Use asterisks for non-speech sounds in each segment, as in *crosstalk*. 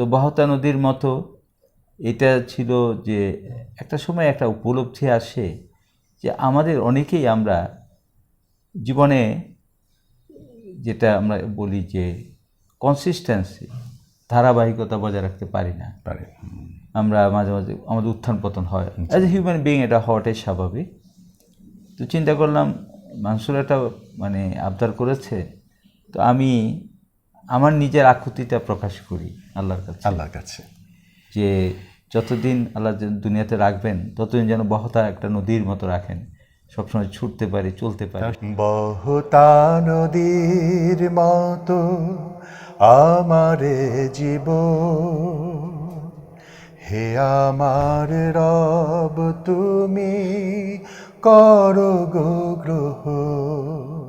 তো বাহতা নদীর মতো এটা ছিল যে একটা সময় একটা উপলব্ধি আসে যে আমাদের অনেকেই আমরা জীবনে যেটা আমরা বলি যে কনসিস্টেন্সি ধারাবাহিকতা বজায় রাখতে পারি না। আমরা মাঝে মাঝে আমাদের উত্থান পতন হয়। অ্যাজ এ হিউম্যান বিং এটা হওয়াটাই স্বাভাবিক। তো চিন্তা করলাম মানসুর একটা মানে আবদার করেছে তো আমি আমার নিজের আকুতিটা প্রকাশ করি আল্লাহর কাছে। আল্লাহর কাছে। যে যতদিন আল্লাহ দুনিয়াতে রাখবেন ততদিন যেন বহতা একটা নদীর মতো রাখেন। সবসময় ছুটতে পারি চলতে পারি। বহতা নদীর মতো আমারে জীব। হে আমার রব তুমি করো গো গ্রহ।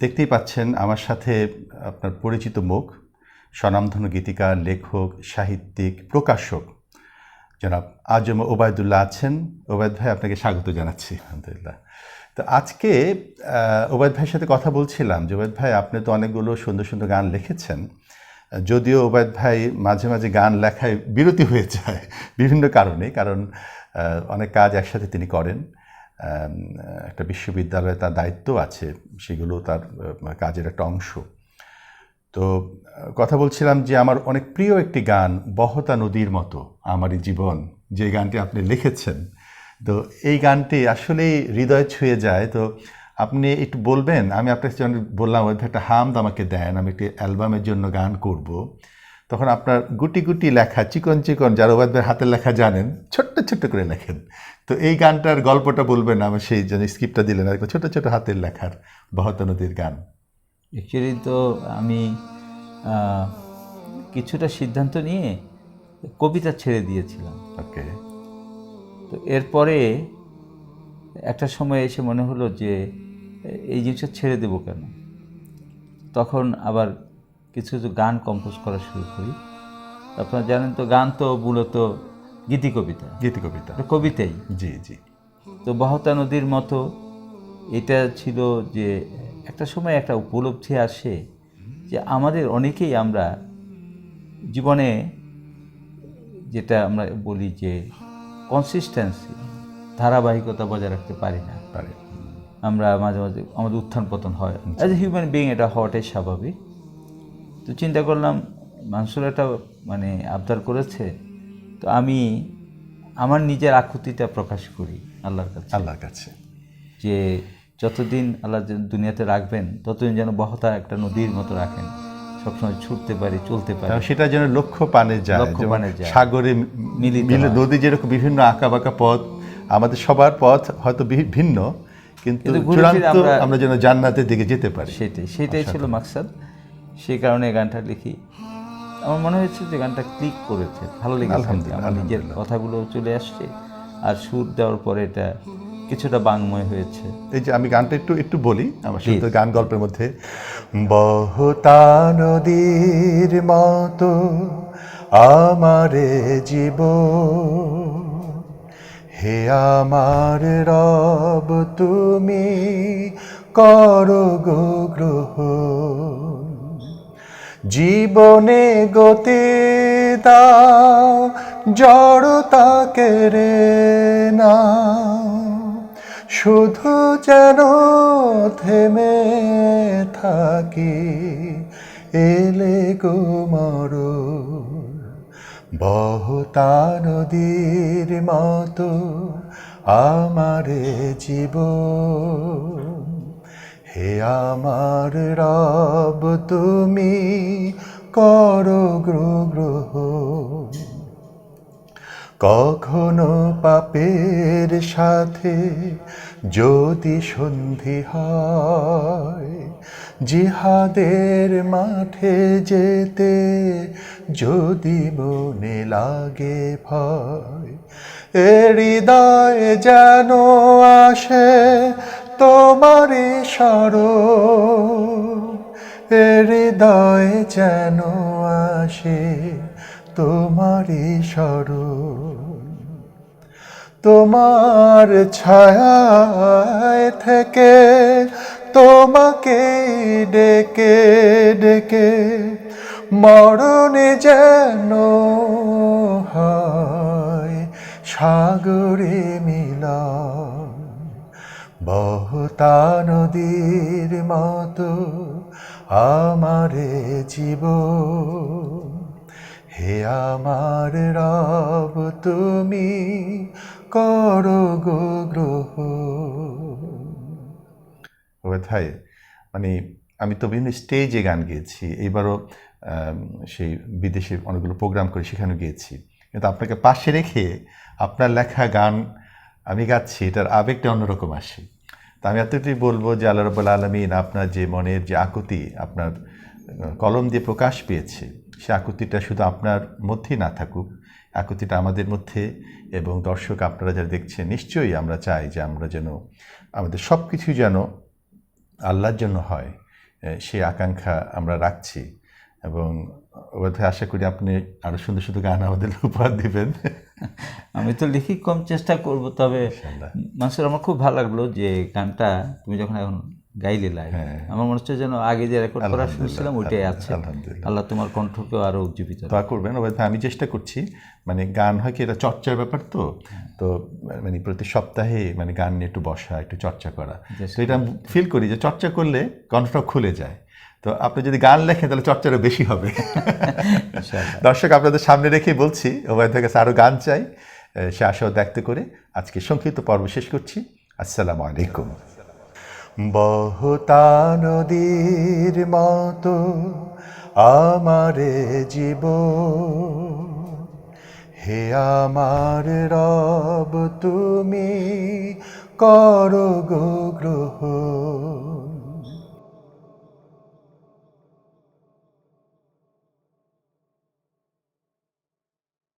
দেখতেই পাচ্ছেন আমার সাথে আপনার পরিচিত মুখ, স্বনামধন্য গীতিকার, লেখক, সাহিত্যিক, প্রকাশক। জনাব আজম ওবায়দুল্লাহ আছেন। ওবায়দ ভাই, আপনাকে স্বাগত জানাচ্ছি, আলহামদুলিল্লাহ। তো আজকে ওবায়দ ভাইয়ের সাথে কথা বলছিলাম যে, ওবায়দ ভাই, আপনি তো অনেকগুলো সুন্দর সুন্দর গান লিখেছেন। যদিও ওবায়দ ভাই মাঝে মাঝে গান লেখায় বিরতি হয়ে যায় বিভিন্ন কারণে, কারণ অনেক কাজ একসাথে তিনি করেন। একটা বিশ্ববিদ্যালয়ে তার দায়িত্ব আছে, সেগুলো তার কাজের একটা অংশ। তো কথা বলছিলাম যে আমার অনেক প্রিয় একটি গান, বহতা নদীর মতো, আমারই জীবন, যে গানটি আপনি লিখেছেন। তো এই গানটি আসলেই হৃদয় ছুঁয়ে যায়। তো আপনি একটু বলবেন, আমি যখন বললাম একটা হামদ আমাকে দেন, আমি একটি অ্যালবামের জন্য গান করব। তখন আপনার গুটি গুটি লেখা চিকন চিকন যারা ওবায়দের হাতের লেখা জানেন ছোট্ট ছোট্ট করে লেখেন। তো এই গানটার গল্পটা বলবেন আমার সেই জন্য স্ক্রিপ্টটা দিলেন আর ছোট ছোট হাতের লেখার বহতা নদীর গান। অ্যাকচুয়ালি তো আমি কিছুটা সিদ্ধান্ত নিয়ে কবিতা ছেড়ে দিয়েছিলাম। ওকে। তো এরপরে একটা সময় এসে মনে হলো যে এই জিনিসটা ছেড়ে দেবো কেন? তখন আবার কিছু কিছু গান কম্পোজ করা শুরু করি। আপনারা জানেন তো গান তো মূলত গীতি কবিতা। গীতি কবিতা। কবিতাই। জি জি। তো বহতা নদীর মতো এটা ছিল যে একটা সময় একটা উপলব্ধি আসে যে আমাদের অনেকেই আমরা জীবনে যেটা আমরা বলি যে কনসিস্টেন্সি ধারাবাহিকতা বজায় রাখতে পারি না। আমরা মাঝে মাঝে আমাদের উত্থান পতন হয়। অ্যাজ এ হিউম্যান বিং এটা হওয়াটাই স্বাভাবিক। তো চিন্তা করলাম মানসুর একটা মানে আবদার করেছে তো আমি আমার নিজের আকুতিটা প্রকাশ করি আল্লাহর কাছে। আল্লাহর কাছে। যে যতদিন আল্লাহ দুনিয়াতে রাখবেন ততদিন যেন বহতা একটা নদীর মতো রাখেন। সবসময় ছুটতে পারি চলতে পারি। সেটা যেন লক্ষ্য পানে যায় লক্ষ্য পানে যায়। সাগরে মিলে নদী যেরকম বিভিন্ন আঁকা বাঁকা পথ আমাদের সবার পথ হয়তো ভিন্ন কিন্তু আমরা- আমরা যেন জান্নাতের দিকে যেতে পারি। সেটাই সেটাই ছিল মাকসাদ। সেই কারণে গানটা লিখি। আমার মনে হয়েছে যে গানটা ক্লিক করেছে। ভালো লেগেছে। আমার নিজের কথাগুলো চলে আসছে। আর সুর দেওয়ার পরে এটা কিছুটা বাংময় হয়েছে। এই যে আমি গানটা একটু একটু বলি আমার সাথে গান গল্পের মধ্যে। বহতা নদীর মতো আমারে জীব হে আমার রব তুমি করো গো গ্রহ। জীবনে গতি দাও জড়তা কেড়ে না শুধু যেন থেমে থাকি, এলে গো বহতা নদীর মতো আমারে জীব হে আমার রব, তুমি করো গ্রহ কখনো পাপের সাথে যদি সন্ধি হয়। জিহাদের মাঠে যেতে যদি মনে লাগে ভয়। এ হৃদয়ে যেন আসে তোমারই স্মরণ। হৃদয়ে যেন আসে তোমারই স্মরণ। তোমার ছায়ায় থেকে তোমাকে ডেকে ডেকে মরণে যেন হয় সাগরে মিলন। বহুতা নদীর মতো আমারে জীব হে আমার রব, তুমি করো গো গ্রহ। ভাই মানে আমি তো বিভিন্ন স্টেজে গান গেয়েছি, এইবারও সেই বিদেশে অনেকগুলো প্রোগ্রাম করে সেখানে গিয়েছি। কিন্তু আপনাকে পাশে রেখে আপনার লেখা গান আমি গাচ্ছি, এটার আবেগটা অন্যরকম আসে। তা আমি এতটাই বলব যে আল্লাহ রব্বুল আলমিন আপনার যে মনের যে আকুতি, আপনার কলম দিয়ে প্রকাশ পেয়েছে, সে আকুতিটা শুধু আপনার মধ্যেই না থাকুক, আকুতিটা আমাদের মধ্যে এবং দর্শক আপনারা যারা দেখছেন, নিশ্চয়ই আমরা চাই যে আমরা যেন আমাদের সব কিছু যেন আল্লাহর জন্য হয় সেই আকাঙ্ক্ষা আমরা রাখছি এবং বোধহয় আশা করি আপনি আরও সুন্দর সুন্দর গান আমাদের উপহার দিবেন। *laughs* আমি তো লিখি কম চেষ্টা করব তবে। মানুষের আমার খুব ভালো লাগল যে গানটা তুমি যখন এখন গাইলে লাইভ আমার মনে হচ্ছে যেন আগে যে রেকর্ড করা শুনছিলাম ওইটাই আছে। আল্লাহ তোমার কণ্ঠকেও আরও উজ্জীবিত। দোয়া করবেন। আমি চেষ্টা করছি মানে গান হয় কি এটা চর্চার ব্যাপার তো? তো মানে প্রতি সপ্তাহে মানে গান নিয়ে একটু বসা একটু চর্চা করা। তো এটা ফিল করি যে চর্চা করলে কণ্ঠটা খুলে যায়। তো আপনি যদি গান লেখেন তাহলে চর্চাটা বেশি হবে। দর্শক আপনাদের সামনে রেখে বলছি ওবায়দের কাছে আরও গান চাই সে আশাও ব্যক্ত করে আজকে সংক্ষিপ্ত পর্ব শেষ করছি। আসসালামু আলাইকুম। বহুতা নদীর মতো আমারে জীব হে আমার রব তুমি করো গো গ্রহ।